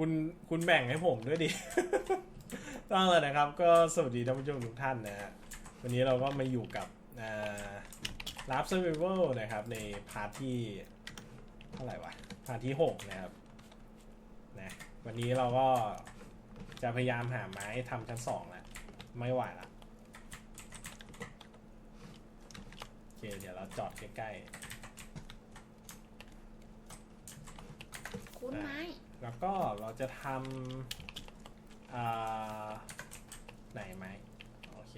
คุณคุณแบ่งให้ผมด้วยดิ ต้องเลยนะครับ ก็สวัสดีท่านผู้ชมทุกท่านนะฮะวันนี้เราก็มาอยู่กับลับเซอร์ i ว a l นะครับ ในพาร์ทที่เท่าไหร่วะพาร์ทที่หกนะครับนะวันนี้เราก็จะพยายามหาไม้ทำชั้นสองแล้วไม่ไหวละโอเคเดี๋ยวเราจอดใกล้ๆ คุ้นไหมๆ แล้วก็เราจะทำอ่าไหนไหมโอเค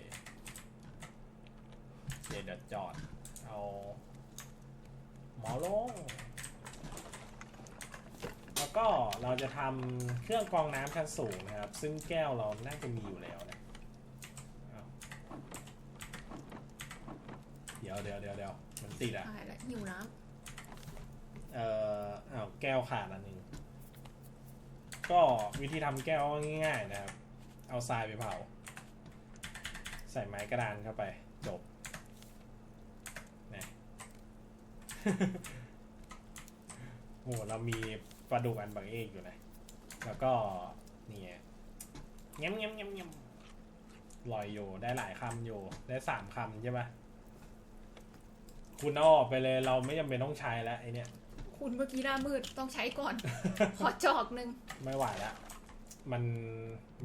โอเคเดี๋ยวจอด เอาหมอลง แล้วก็เราจะทำเครื่องกรองน้ำชั้นสูงนะครับ ซึ่งแก้วเราน่าจะมีอยู่แล้วนะเอาเดี๋ยวเดี๋ยวเดี๋ยวเดี๋ยวมันติดอะอะไรละหิวน้เอ่ออ้าวแก้วขาดอันหนึ่ง ก็วิธีทำแก้วง่ายๆนะครับ เอาทรายไปเผา ใส่ไม้กระดานเข้าไป จบนะโหเรามีปลาดุกอันบางเอกอยู่นะ แล้วก็นี่ไงเงี้ยมเงี้ยมเงี้ยมเงี้ยลอยอยู่ได้หลายคำอยู่ได้สามคำใช่ปะคุณเอาออกไปเลยเราไม่จำเป็นต้องใช้แล้วไอเนี้ย คุณเมื่อกี้หน้ามืดต้องใช้ก่อน ขอจอกหนึ่งไม่ไหวแล้วมัน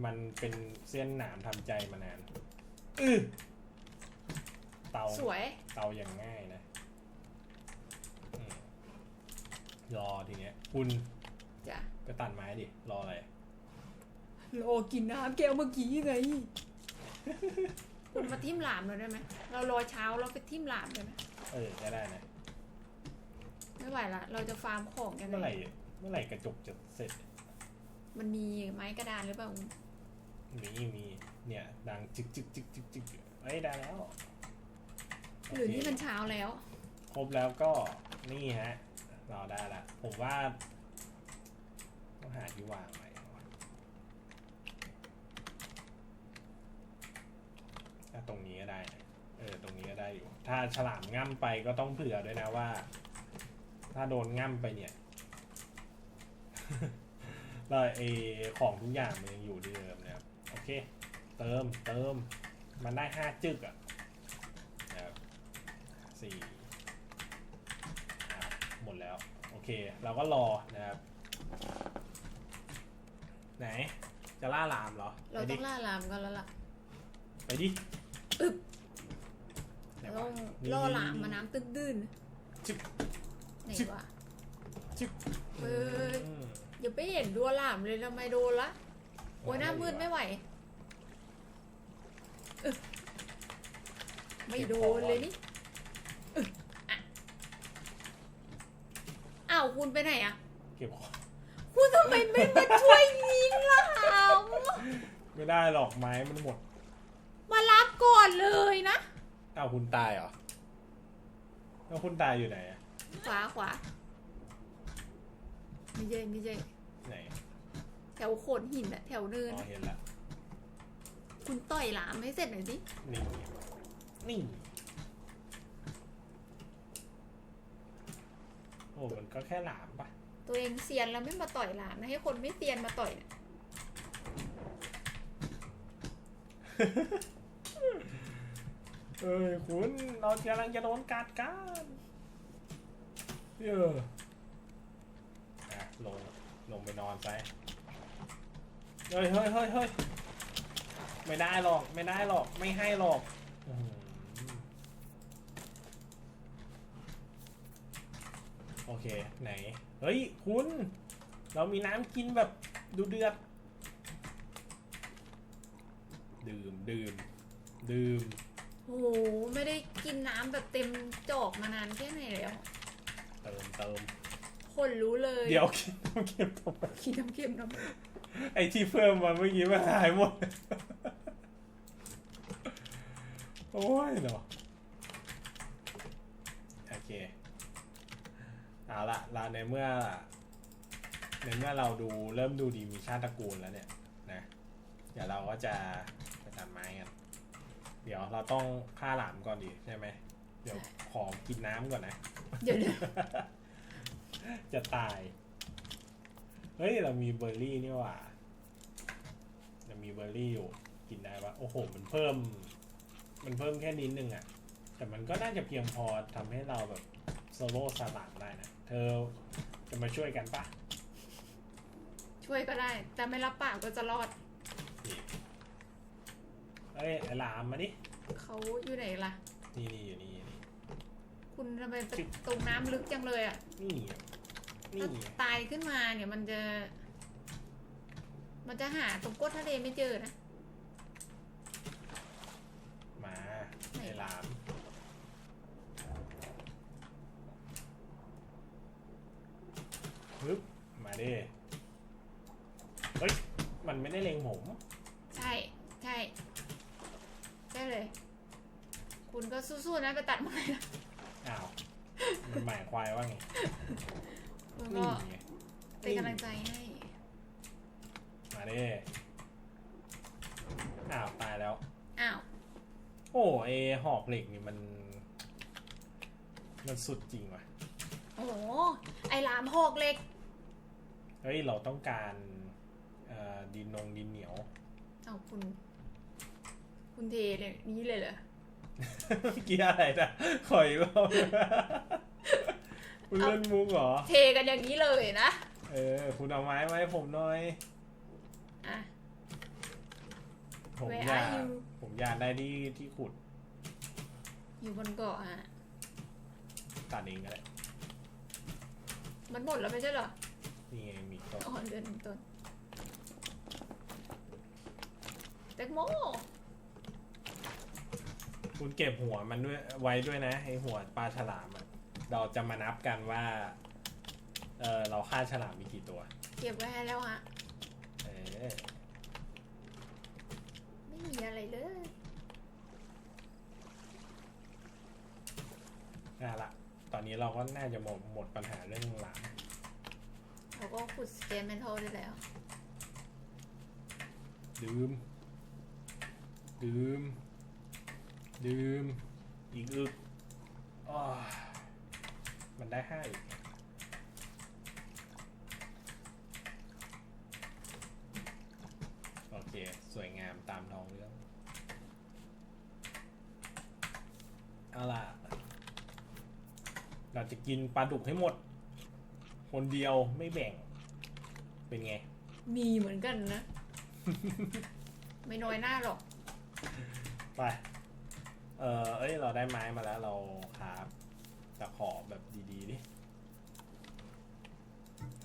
มันเป็นเส้นหนามทำใจมานานอือเตาสวย เตาอย่างง่ายนะอืมรอทีเนี้ย คุณจ้ะก็ตัดไม้ดิ รออะไร โลกินน้ำแก้วเมื่อกี้ไง คุณมาทิมหลามเราได้ไหมเรารอเช้าเราไปทิมหลามได้ไหมเออก็ได้นะ ไม่ไหวละ เราจะฟาร์มของกันเมื่อไหร่เลยเมื่อไหร่กระจกจะเสร็จ มันมีไม้กระดานหรือเปล่ามีมีเนี่ย ดังจึกจึกจึกจึกจึกเอ้ยได้แล้วหรือนี่โเคมันเช้าแล้ว ครบแล้วก็นี่ฮะเราได้ละ ผมว่าต้องหาที่วางไว้ก่อนอะตรงนี้ก็ได้นะเออ ตรงนี้ก็ได้อยู่ ถ้าฉลามง่ำไปก็ต้องเผื่อด้วยนะว่า ถ้าโดนง่ำไปเนี่ยแล้วไอของทุกอย่างมันยังอยู่ที่เดิมนะครับโอเค เติมเติมมันได้ห้าจึกอะนะครับสี่อะหมดแล้ว โอเค เราก็รอนะครับ ไหน จะล่าลามเหรอ เราไปต้ดิองล่าลามกันแล้วล่ะ ไปดิอึ๊บไหนเราวะต้องนี่ล่อหลามมาน้ำตื้นจึ๊บๆ ไหนจึ๊บวะจึ๊บ เฮ้ยอืมอย่าไปเห็นดัวหลามเลยทำไมโดนละโอ้ยหน้ามืดไม่ไหวอึ๊บไม่โดนเลยนี่อึ๊บอะอ้าวคุณไปไหนอะเก็บของคุณทำไมไม่มาช่วยยิงล่ะไม่ได้หรอกไม้มันหมดมารับก่อนเลยนะอ้าวคุณตายเหรอแล้วคุณตายอยู่ไหนอะ ขวาขวาไม่ใช่ไม่ใช่ไหนแถวโขดหินอะแถวเนินอ๋อเห็นละคุณต่อยหลามให้เสร็จหน่อยสินี่นี่โอ้มันก็แค่หลามปะตัวเองเซียนแล้วไม่มาต่อยหลามนะให้คนไม่เซียนมาต่อยเนี่ยเอ้ยคุณเรากำลังจะโดนกัดกัน เยอะอะลง ลงไปนอนไปเฮ้ยเฮ้ยเฮ้ยเฮ้ยไม่ได้หรอก ไม่ได้หรอก ไม่ให้หรอกอื้อหือโอเค ไหน เฮ้ย คุณ เรามีน้ำกินแบบดูเดือด ดื่ม ดื่ม ดื่มโอ้โหไม่ได้กินน้ำแบบเต็มจอกมานานแค่ไหนแล้ว เติมเติมคนรู้เลยเดี๋ยวคิดน้ำเค็มทำไมกินน้ำเค็มน้ไอที่เพิ่มมาเมื่อกี้มันหายหมด โอ้ยเนาะโอเคเอาละเราในเมื่อในเมื่อเราดูเริ่มดูดีมีชาติตระกูลแล้วเนี่ยนะเดี๋ยวเราก็จะไปตัดไม้กัน เดี๋ยวเราต้องฆ่าหลามก่อนดีใช่ไหม เดี๋ยวขอกินน้ำก่อนนะำ เดี๋ยวเดี๋ยวจะตาย เฮ้ย เรามีเบอร์รี่นี่หว่าเรามีเบอร์รี่อยู่กินได้ปะโอ้โห มันเพิ่ม มันเพิ่มแค่นิดนึงอะแต่มันก็น่าจะเพียงพอทำให้เราแบบโซโล่สลัดได้นะ เธอจะมาช่วยกันปะช่วยก็ได้ แต่ไม่รับปากก็จะรอดนี่เอ้ยไอ้หลามมาดิเขาอยู่ไหนล่ะ นี่นี่อยู่นี่อยู่นี่ คุณทำไมไปตรงน้ำลึกจังเลยอะนี่ไงนี่ถ้าไงตายขึ้นมาเนี่ยมันจะ มันจะหาตรงก้นทะเลไม่เจอนะ มาไหนไอ้หลามฮึบมาดิเฮ้ย มันไม่ได้เล็งผม ใช่ ใช่ ใช่เลย คุณก็สู้ๆนะไปตัดไม้นะ อ้าว มันหมายควายว่าไงคุณนี่ก็ไงเป็นกำลังใจให้มาดิอ้าวตายแล้ว อ้าวโอ้เอหอกเหล็กนี่มัน มันสุดจริงว่ะ โอ้โหไอ้หลามหอกเหล็กเฮ้ย เราต้องการเอ่อดินนงดินเหนียว เอาคุณ คุณเทเลยนี้เลยเหรอ เมื่อกี้อะไรนะขออีกรอบคุณเล่นมุกเหรอ เทกันอย่างนี้เลยนะ เออ คุณเอาไม้มาให้ผมหน่อย อะ ผม Where อยาก are you? ผมอยากได้ที่ที่ขุดอยู่บนเกาะฮะ ตัดเองก็ได้ มันหมดแล้วไม่ใช่เหรอนี่ไงมีต้นอ๋อเดือนหนึ่งต้นแตงโม คุณเก็บหัวมันด้วยไว้ด้วยนะไอหัวปลาฉลามอะเราจะมานับกันว่า เออเราฆ่าฉลามมีกี่ตัว เก็บไว้ให้แล้วฮะ เออไม่มีอะไรเลยน่าละ ตอนนี้เราก็น่าจะหมดหมดปัญหาเรื่องหลามเขาก็ขุดสเตนเมทัลได้แล้ว ดื่มดื่ม ดื่มอีกอึกอ้าวมันได้ห้าอีกโอเค สวยงามตามท้องเรื่อง เอาล่ะ เราจะกินปลาดุกให้หมด คนเดียวไม่แบ่ง เป็นไง มีเหมือนกันนะ ไม่น้อยหน้าหรอก ไป เออเอ้ย เราได้ไม้มาแล้วเราคราบตะขอแบบดีๆดิ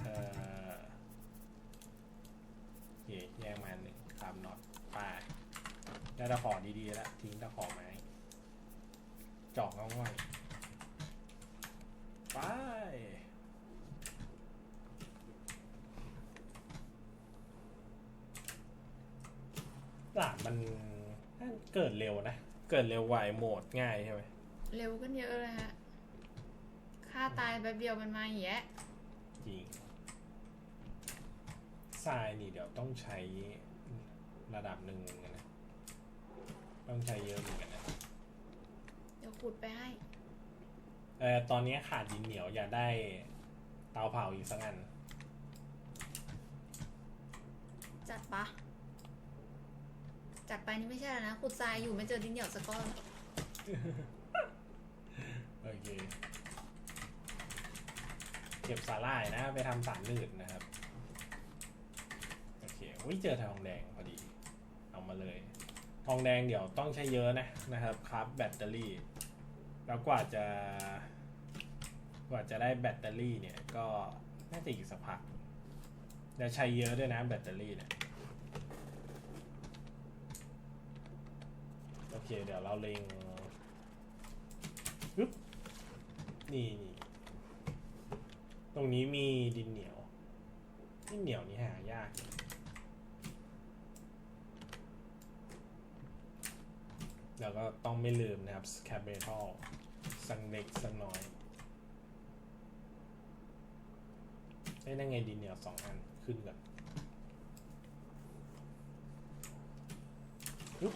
เออโอเคแยกมาหนึ่งคราบน็อตไป้าได้ตะขอดีๆแล้วทิ้งตะขอไม้จอกง่อยไปหลามมันเกิดเร็วนะ เกิดเร็วกว่าไอ้โหมดง่ายใช่ไหมเร็วขึ้นเยอะเลยฮะค่าตายแป๊บเดียวมันมาอย่างเงี้ยจริงทรายนี่เดี๋ยวต้องใช้ระดับหนึ่งเหมือนกันนะ ต้องใช้เยอะเหมือนกันนะ เดี๋ยวขุดไปให้เออตอนนี้ขาดดินเหนียวอยากได้เตาเผาอีกสักอัน จัดปะ จัดไปนี่ไม่ใช่แล้วนะขุดทรายอยู่ไม่เจอดินเหนียวสักก้อนโอเคเก็บสาหร่ายนะ ไปทำสารลื่นนะครับ โอเคอุ้ยเจอทองแดงพอดี เอามาเลย ทองแดงเดี๋ยวต้องใช้เยอะนะนะครับครับแบตเตอรี่ แล้วกว่าจะ กว่าจะได้แบตเตอรี่เนี่ย ก็น่าจะอีกสักพักจะใช้เยอะด้วยนะแบตเตอรี่เนี่ย โอ เคเดี๋ยวเราเล็งปึ๊บนี่นี่ตรงนี้มีดินเหนียวดินเหนียวนี่หายากแล้วก็ต้องไม่ลืมนะครับแคปเบทัลสักเล็กสักน้อยเอ้ยนั่นไงดินเหนียวสองอันขึ้นก่อนปึ๊บ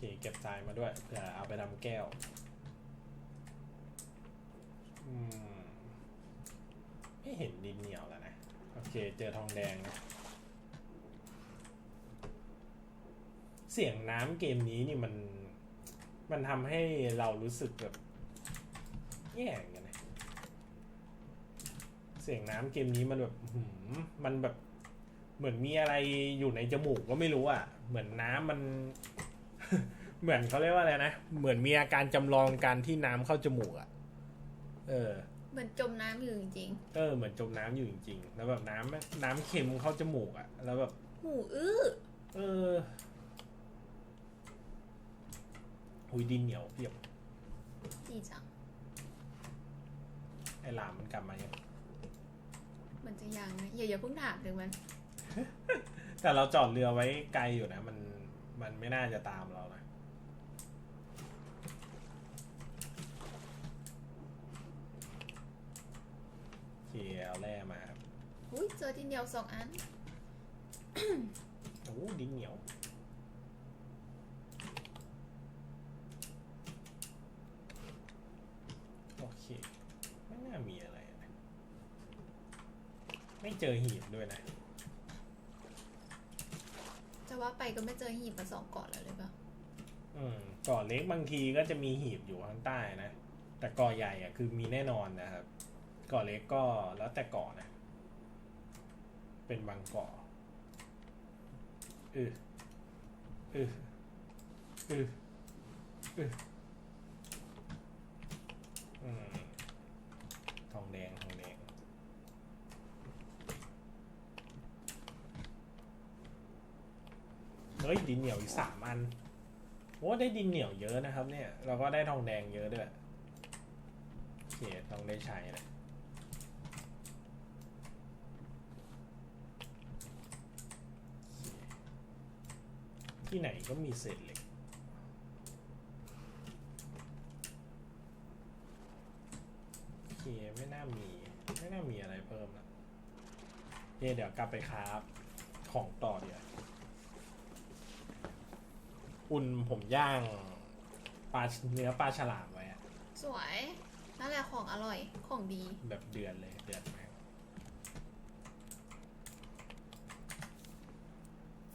โอเค เก็บทราย มาด้วยเผื่อเอาไปทำแก้วอืมไม่เห็นดินเหนียวแล้วนะ โอเค เจอทองแดงนะเสียงน้ำเกมนี้นี่มันมันทำให้เรารู้สึกแบบแย่เหมือนกันนะ เสียงน้ำเกมนี้มันแบบหือมันแบบเหมือนมีอะไรอยู่ในจมูกก็ไม่รู้อะ เหมือนน้ำมัน เหมือนเขาเรียกว่าอะไรนะ เหมือนมีอาการจำลองการที่น้ำเข้าจมูกอะเออ เหมือนจมน้ำอยู่จริงเออเหมือนจมน้ำอยู่จริงๆแล้วแบบน้ำน้ำเค็มเข้าจมูกอะแล้วแบบๆหูอื้อเออหุยดินเหนียวเพียบดีจังไอ้หลามมันกลับมายังมันจะยังนะอย่าอย่าเพิ่งถามถึงมัน แต่เราจอดเรือไว้ไกลอยู่นะ มันมันไม่น่าจะตามเรานะ เคเอาแร่มาครับอุ้ยเจอทีเดียวสองอัน โอ้ดินเหนียว โอเค ไม่น่ามีอะไรนะ ไม่เจอหีบด้วยนะ จะว่าไปก็ไม่เจอหีบมาสองเกาะแล้วเลยปะอืมเก่อเล็กบางทีก็จะมีหีบอยู่ข้างใต้นะ แต่เก่อใหญ่อะคือมีแน่นอนนะครับ เก่อเล็กก็แล้วแต่เก่อนะ เป็นบางเก่อเออเออเออเอออืมทองแดง ทองแดง เฮ้ย ดินเหนียวอีกสามอันโอ้ได้ดินเหนียวเยอะนะครับเนี่ย เราก็ได้ทองแดงเยอะด้วยโอเคต้องได้ใช้นะโอเค ที่ไหนก็มีเศษเหล็ก โอเค ไม่น่ามี ไม่น่ามีอะไรเพิ่มนะโอเคเดี๋ยวกลับไปคราฟของต่อเดี๋ยวาอุ่นผมย่างปลาเนื้อปลาฉลามไว้อะสวย นั่นแหละของอร่อย ของดี แบบเดือนเลยเดือนมาก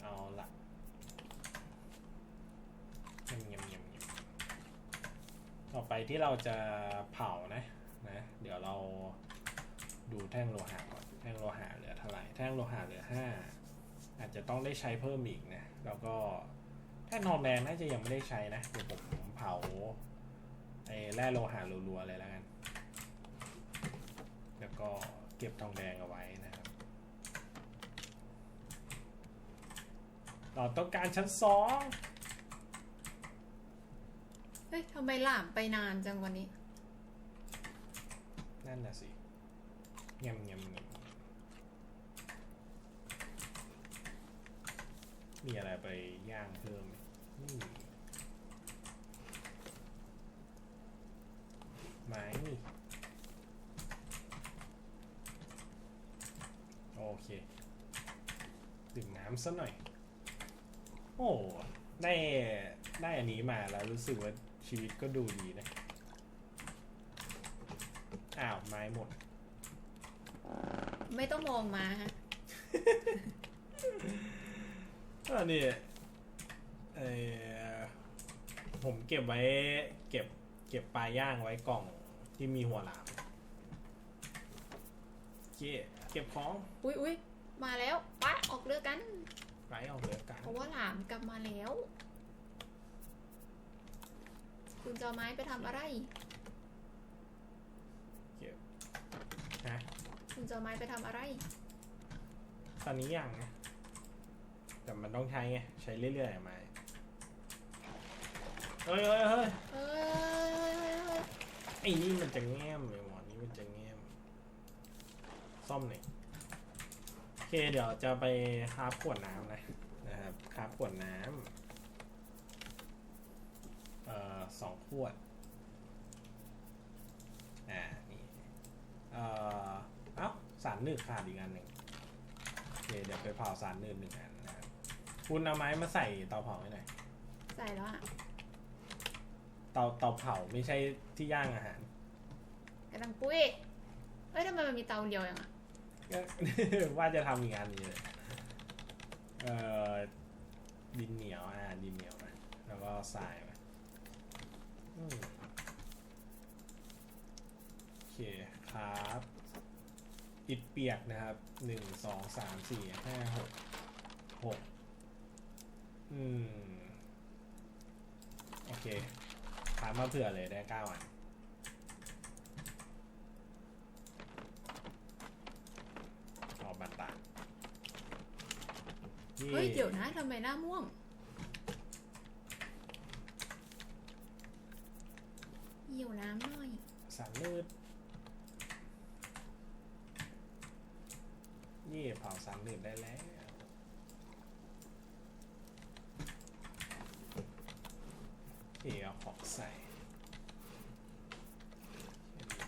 เอาละเงียบเงียบเงียบเงียบต่อไป ที่เราจะเผานะนะเดี๋ยวเราดูแท่งโลหะก่อนแท่งโลหะเหลือเท่าไหร่แท่งโลหะเหลือห้าอาจจะต้องได้ใช้เพิ่มอีกนะแล้วก็แท่งทองแดงน่าจะยังไม่ได้ใช้นะเดี๋ยวผมเผาไอ้แร่โลหะรัวๆเลยแล้วกัน แล้วก็เก็บทองแดงเอาไว้นะครับ เราต้องการชั้นสอง ฮ้ยทำไมหลามไปนานจังวันนี้ นั่นน่ะสิเงียบเงียบเงียบมีอะไรไปย่างเพิ่มไหมไม่มีไม้นี่โอเค ดื่มน้ำซะหน่อย โอ้ ได้ ได้อันนี้มาแล้วรู้สึกว่า ชีวิตก็ดูดีนะ อ้าว ไม้หมด ไม่ต้องมองมาฮะอันนี้เออผมเก็บไว้ เก็บ เก็บปลาย่างไว้กล่องที่มีหัวหลามเก็บเก็บของ อุ้ยอุ้ยมาแล้วไปออกเรือกันไว้เอาเหลือกัน เพราะว่าหลามกลับมาแล้ว คุณจะเอาไม้ไปทำอะไรฮะคุณจะเอาไม้ไปทำอะไร ตอนนี้ยังนะแต่มันต้องใช้ไง ใช้เรื่อยๆไม้เฮ้ยเฮ้ยเฮ้ยเฮ้ยเฮ้ยเฮ้ยเฮ้ยไอ้นี่มันจะแง้มไอ้หมอนนี่มันจะแง้ม ซ่อมหน่อยโอเคเดี๋ยวจะไปคราบขวดน้ำนะนะครับคราบขวดน้ำ เอ่อสองขวด อ่า นี่ เอ่อ เอ้า สารหนึกขาดอีกอันหนึ่งโอเค เดี๋ยวไปเผาสารหนึกหนึ่งอันนะครับคุณเอาไม้มาใส่เตาเผาให้หน่อย ใส่แล้วอะเตาเตาเผาไม่ใช่ที่ย่างอาหารกระดังปุ้ยเอ้ยทำไมมันมีเตาเดียวอย่างอะก็ ว่าจะทำอีกอันนี้เลยเอ่อ ดินเหนียว อ่า ดินเหนียวมาแล้วก็ทรายมาอืม โอเคครับอิดเปียกนะครับหนึ่งสองสามสี่ห้าหกหกอืม โอเคถามมาเผื่อเลยได้เก้าอันออกบัตรตาเฮ้ย เดี๋ยวนะทำไมหน้าม่วง เหี่ยวน้ำหน่อย สารมืดนี่เผาสารมืดได้แล้ว เกี่ยวของใส่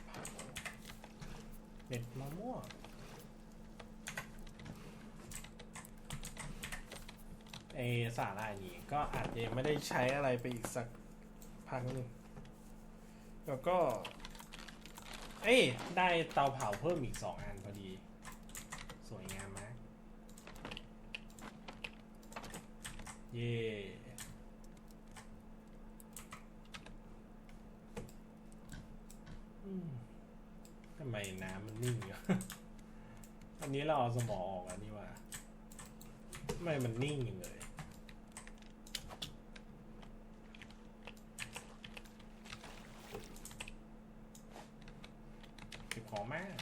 เผาเม็ดมะม่วงไอสาหร่ายนี้ก็อาจจะไม่ได้ใช้อะไรไปอีกสักพักหนึ่ง แล้วก็ เอ้ได้เตาเผาเพิ่มอีกสองอันพอดี สวยงามมาก เย่อืมทำไมน้ำมันนิ่งอยู่ อันนี้เราเอา สมองออกแล้วนี่หว่าทำไมมันนิ่งอย่างเลยเก็บของมาก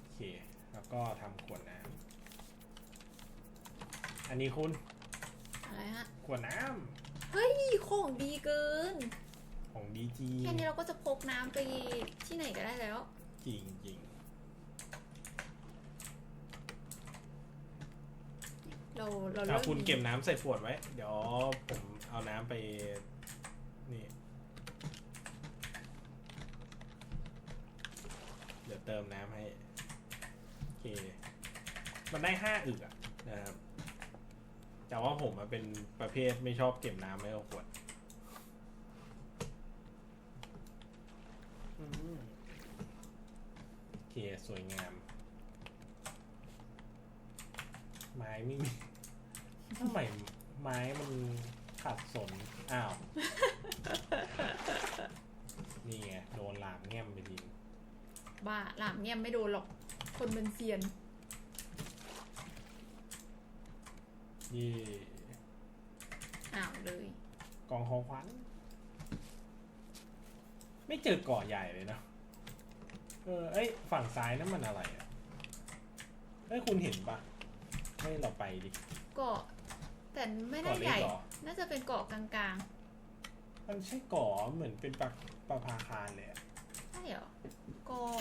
โอเค แล้วก็ทำขวดน้ำอันนี้คุณ อะไรฮะ ขวดน้เฮ้ย ของดีเกินำ ของดีจีแค่นี้เราก็จะพกน้ำไปที่ไหนก็ได้แล้ว จริงจริงเราเราๆเริ่ถ้ามคุณเก็บน้ำใส่ขวดไว้ เดี๋ยวผมเอาน้ำไป นี่ เดี๋ยวเติมน้ำให้ โอเค มันได้ห้าอึกอะนะครับ แต่ว่าผมอะเป็นประเภทไม่ชอบเก็บน้ำไม่เอาขวดอืมโอเค สวยงาม ไม้ไม่มีทำไมไม้มันขัดสน อ้าว นี่ไง โดนหลามแง่มไปทีบ้าหลามเนี่ยไม่โดนหรอก คนเป็นเซียน นี่ อ้าวเลย กองของขวัญไม่เจอเกาะใหญ่เลยเนอะ เออเอ้ยฝั่งซ้ายนั่นมันอะไรอะเอ้ยคุณเห็นปะให้เราไปดิ เกาะแต่ไม่ได้เกาะเล็ใหกญ่เหรอ น่าจะเป็นเกาะกลางมันใช่เกาะเหมือนเป็นปลาปลาพาคารเลยอะๆใช่เหรอเกาะ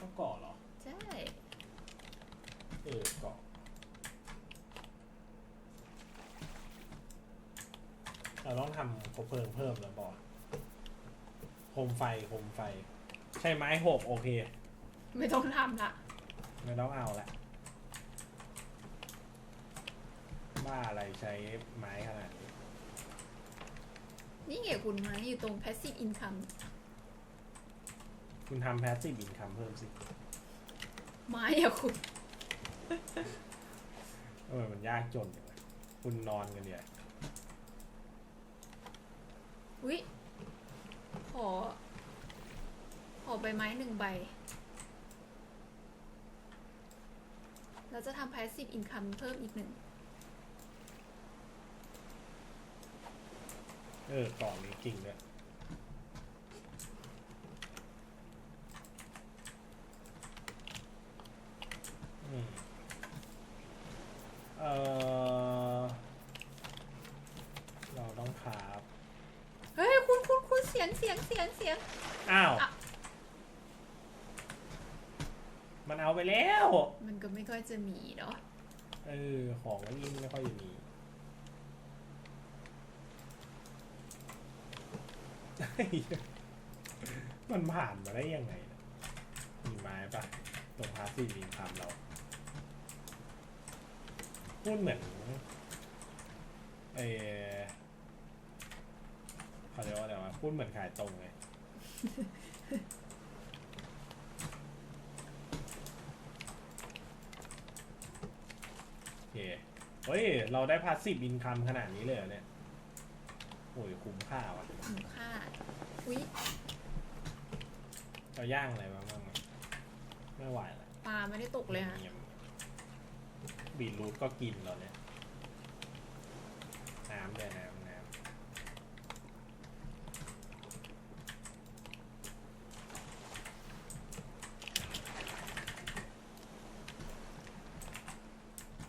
ก็เกาะเหรอ ใช่เออเกาะเราต้องทำคบเพลิงเพิ่มแล้วบอสโคมไฟโคมไฟ ใช่ไม้หกโอเค ไม่ต้องทำละไม่ต้องเอาละว่าอะไรใช้ไม้ขนาดนี้นี่ไงคุณไม้อยู่ตรง passive income คุณทำแพสซีฟอินคัมเพิ่มสิไม้อะคุณ เออมันยากจนอย่างไรคุณนอนกันเนี่ย อุ้ยขอขอ ใบไม้หนึ่งใบ เราจะทำ passive income เพิ่มอีกหนึ่ง เออกล่องนี้กิ่งด้วยอืมเออเราต้องคราบ เฮ้ย คุณคุณคุณเสียงเสียงเสียงเสียง อ้าว อะ มันเอา ไปแล้ว มันก็ไม่ค่อยจะมีเนาะเออ ของมันยิ่งไม่ค่อยจะมีมันผ่านมาได้ยังไงนะมีไม้ปะตรงพาสซีฟอินคัมเรา พูดเหมือนเออเขาเรียกว่าอะไรวะพูดเหมือนขายตรงเลย โอเค เฮ้ย เราได้พาสซีฟอินคัมขนาดนี้เลยเหรอเนี่ย โอ้ยคุ้มค่าว่ะคุ้มค่าอุ๊ยเราย่างอะไรมาบ้างอะไม่ไหวละปลาไม่ได้ตกเลยฮะงีบบีทรูทก็กินเราเนี่ย น้ำด้วยน้ำน้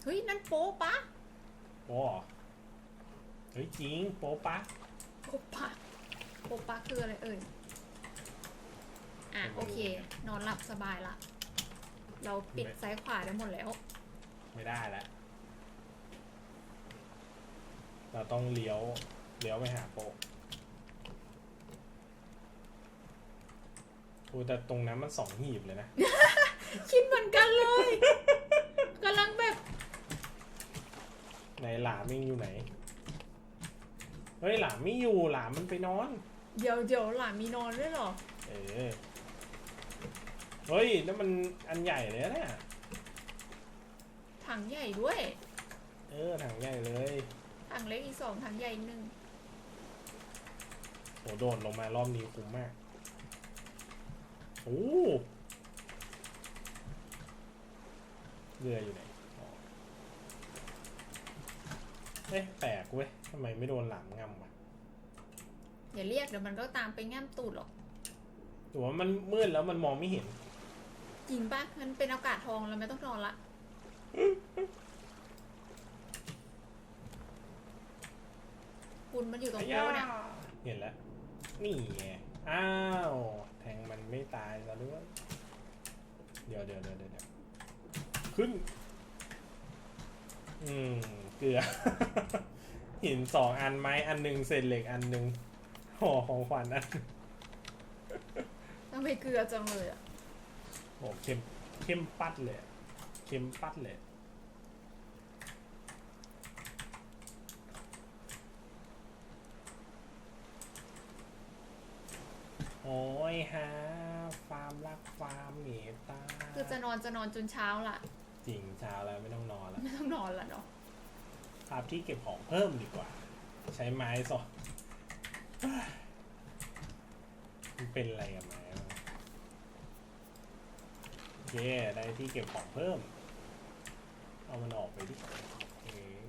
เฮ้ย นั่นโป๊ปะำโอ้เฮ้ยจริงโป๊ปะโป๊ปะโป๊ปะคืออะไรเอ่ย อะโอเค นอนหลับสบายละ เราปิดซ้ายขวาได้หมดแล้ว ไม่ได้แล้ว เราต้องเลี้ยว เลี้ยวไปหาโป๊ะโอ้แต่ตรงนั้นมันสองหีบเลยนะ คิดเหมือนกันเลยกำลังแบบ ไหนหลามยังอยู่ไหน เฮ้ยหลามไม่อยู่หลามมันไปนอน เดี๋ยวเดี๋ยวหลานมีนอนด้วยเหรอ เออ เฮ้ยนั่นมันอันใหญ่เลยนะเนี่ยถังใหญ่ด้วย เออถังใหญ่เลยถังเล็กอีกสองถังใหญ่อีกหนึ่งโหโดดลงมารอบนี้คุ้มมากโอ้เรืออยู่ไหนอ๋อ เอ๊ะแปลกเว้ยทำไมไม่โดนหลามงำวะอย่าเรียกเดี๋ยวมันก็ตามไปแง้มตูดหรอกหรือว่ามันมืดแล้วมันมองไม่เห็น จริงปะมันเป็นอากาศทองเราไม่ต้องนอนละคุณมันอยู่ตรงโป๊ะเนี่ยเห็นแล้ว นี่ไงอ้าว แทงมันไม่ตายซะด้วย เดี๋ยวเดี๋ยวเดี๋ยวเดี๋ยวเดี๋ยวขึ้น อืม เกลือ หินสองอันไม้อันหนึ่งเศษเหล็กอันหนึ่งห่อของขวัญอันหนึ่งทำไมเกลือจังเลยอะโอ้เข้มเข้มปัดเลยอะเข้มปัดเลยโอ้ยฮะฟาร์มรักฟาร์มเมตตาคือจะนอนจะนอนจนเช้าล่ะ จริงเช้าแล้วไม่ต้องนอนแล้วไม่ต้องนอนละเนาะภาพที่เก็บของเพิ่มดีกว่า ใช้ไม้สอนมันเป็นอะไรกับไม้โอเคได้ที่เก็บของเพิ่ม เอามันออกไปดิเอ๊ะ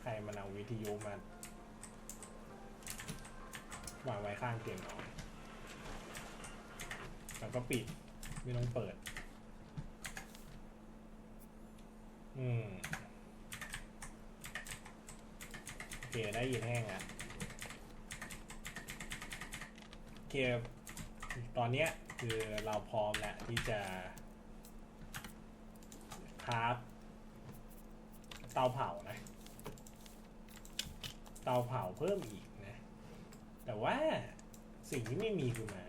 ใครมันเอาวิทยุมาวางไว้ข้างเตียงนอนแล้วก็ปิด ไม่ต้องเปิด อืม โอเค ได้ยินแห้งอะโอเคตอนเนี้ยคือเราพร้อมแล้วที่จะคราฟเตาเผานะ เตาเผาเพิ่มอีกนะ แต่ว่าสิ่งที่ไม่มีคือไม้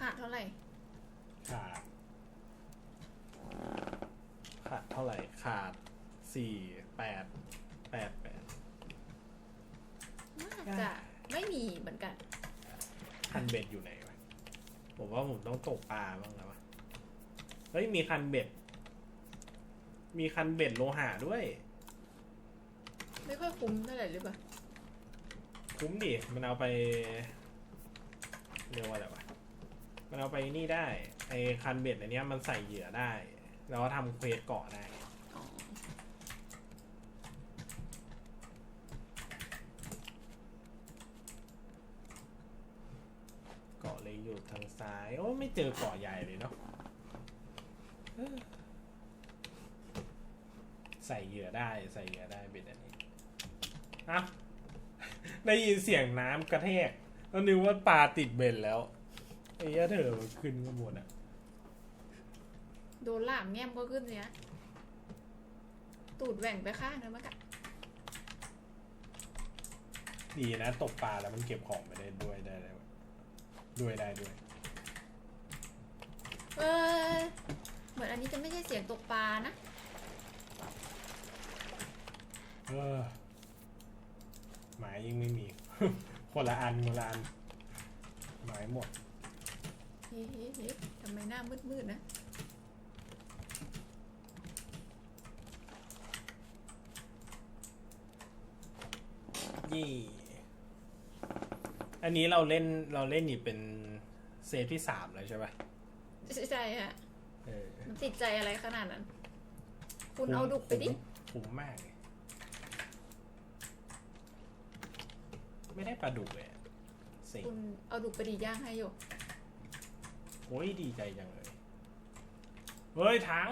ขาดเท่าไหร่ ขาด ขาดเท่าไหร่ ขาดสี่แปดแปดแปด น่าจะไม่มีเหมือนกัน คันเบ็ดอยู่ไหนวะผมว่าผมต้องตกปลาบ้างแล้ววะเฮ้ยมีคันเบ็ด มีคันเบ็ดโลหะด้วย ไม่ค่อยคุ้มเท่าไหร่หรือเปล่าคุ้มดิ มันเอาไป เรียกว่าอะไรวะ มันเอาไปนี่ได้ ไอคันเบ็ดอันเนี้ยมันใส่เหยื่อได้ แล้วก็ทำเควสเกาะได้ อ๋อ เกาะเลยอยู่ ทางซ้าย โอ้ไม่เจอเกาะใหญ่เลยเนาะเออใส่เหยื่อได้ใส่เหยื่อได้เบ็ดอันนี้อะได้ยินเสียงน้ำกระแทกแล้วนึกว่าปลาติดเบ็ดแล้วไอ้เหี้ยเธอมันขึ้นข้างบนอะโดนหลามแง้มก็ขึ้นเนี้ยตูดแหว่งไปข้างนึงมั้งอะดีนะ ตกปลาแล้วมันเก็บของไปได้ด้วยได้ได้ ด้วยได้ด้วย เออเหมือนอันนี้จะไม่ใช่เสียงตกปลานะ เออหมายยังไม่มี คนละอันคนละอันหมายหมดเฮ้ยเฮ้ยเฮ้ยทำไมหน้ามืดๆนะ ยี่ อันนี้เราเล่นเราเล่นนี่เป็นเซตที่สามแล้วใช่ปะใช่ใช่ฮะเออมันติดใจอะไรขนาดนั้น คุณเอาดุกไปดิคุ้มมากเลยไม่ได้ปลาดุกเลยอะสิคุณเอาดุกไปดีย่างให้อยู่โอ้ยดีใจจังเลย เฮ้ยถัง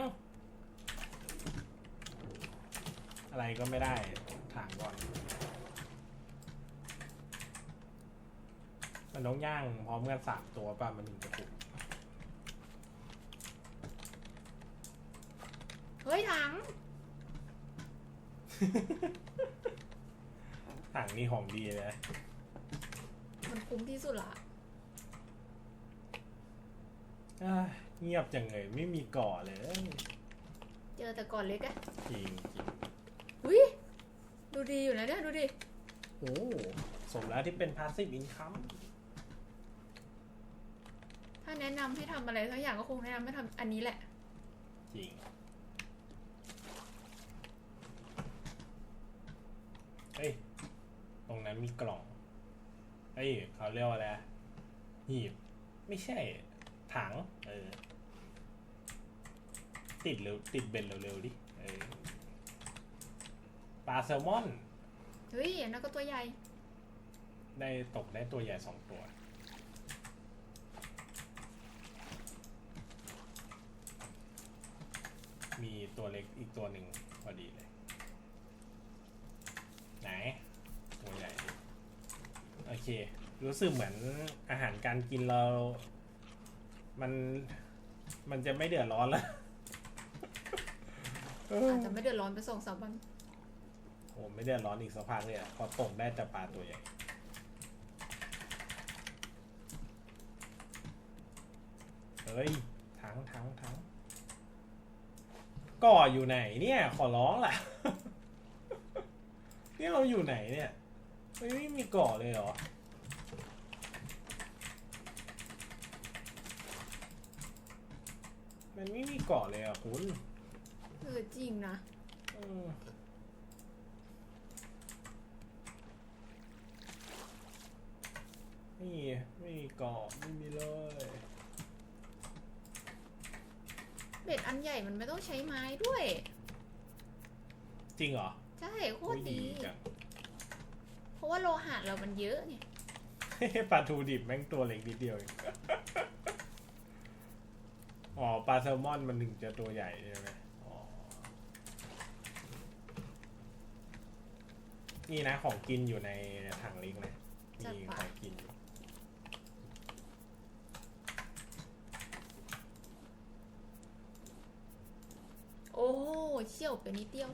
อะไรก็ไม่ได้ถังก่อน มันต้องย่างพร้อมกันสามตัวป่ะมันถึงจะถูกเฮ้ยถัง ถังนี่ของดีเลยนะมันคุ้มที่สุดละเอ้ยเงียบจังเลยไม่มีก่อเลยเจอแต่ก่อนเล็กอะจริงจริงอุ้ยดูดีอยู่นะเนี่ย ดูดิ โอ้สมแล้วที่เป็น passive income ถ้าแนะนำให้ทำอะไรสักอย่างก็คงแนะนำให้ทำอันนี้แหละ จริงเฮ้ย ตรงนั้นมีกล่องเฮ้ย เขาเรียกว่าอะไรอะหีบ ไม่ใช่ ถัง เออ ติดเร็ว ติดเบ็ดเร็วๆดิ เออ ปลาแซลมอน เฮ้ยอันนั้นก็ตัวใหญ่ ได้ตกได้ตัวใหญ่สองตัว มี ตัวเล็กอีกตัวหนึ่งพอดีเลย ไหน ตัวใหญ่ดิโอเค รู้สึกเหมือนอาหารการกินเรา มันมันจะไม่เดือดร้อนแล้วอาจจะไม่เดือดร้อนไปสองสามวันโอ้ไม่เดือดร้อนอีกสักพักเลยอะพอตกได้แต่ปลาตัวใหญ่เฮ้ยทั้งทั้งทั้ง ก่ออยู่ไหนเนี่ย ขอร้องล่ะนี่เราอยู่ไหนเนี่ยไม่ไม่มีก่อเลยเหรอมันไม่มีเกาะเลยอะคุณเออจริงนะเออไม่มีไม่มีเกาะไม่มีเลย เบ็ดอันใหญ่มันไม่ต้องใช้ไม้ด้วย จริงเหรอใช่โคโอ้ตรยดี จัง เพราะว่าโลหะเรามันเยอะไงปลาทูดิบแม่งตัวเล็กนิดเดียวเอง อ๋อปลาแซลมอนมันถึงจะตัวใหญ่ใช่ไหมอ๋อนี่นะของกินอยู่ในถังลิงก์นะมีของกินอยู่ โอ้ เชี่ยวไปนิดเดียว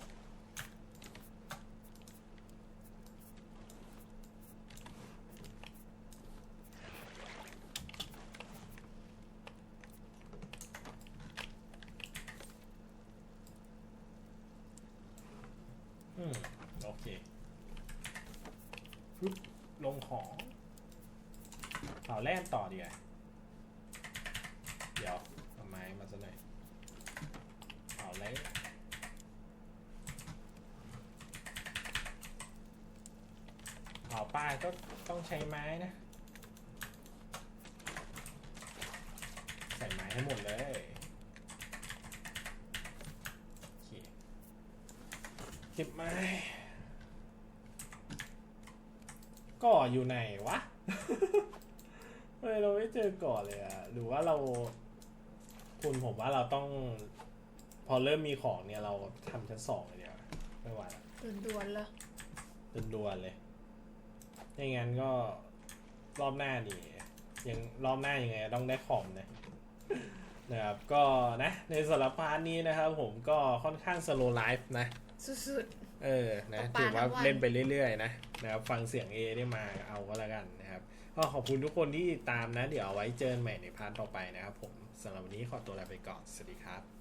อืมโอเคปึ๊บลงของเผาแล่นต่อดีกว่าเดี๋ยวเอาไม้มาซะหน่อยเผาแล่น เผาปลาก็ต้องใช้ไม้นะ ใส่ไม้ให้หมดเลยโอเคเก็บไม้ก่ออยู่ไหนวะเฮ้ยเราไม่เจอก่อเลยอะหรือว่าเรา คุณผมว่าเราต้อง พอเริ่มมีของเนี่ยเราทำชั้นสองเลยเดียวาไม่ไหวละด่วนๆเลยด่วนๆเลย ไม่งั้นก็รอบหน้านี่ยังรอบหน้ายังไงต้องได้ของนะนะครับก็นะในสำหรับพาร์ทนี้นะครับ ผมก็ค่อนข้างสโลไลฟ์นะสุดเออนะตกปลาถือว่าทั้งวันเล่นไปเรื่อยๆนะนะครับฟังเสียงเอได้มาเอาก็แล้วกันนะครับก็ขอบคุณทุกคนที่ติดตามนะ เดี๋ยวเอาไว้เจอกันใหม่ในพาร์ทต่อไปนะครับผมสำหรับวันนี้ขอตัวลาไปก่อน สวัสดีครับ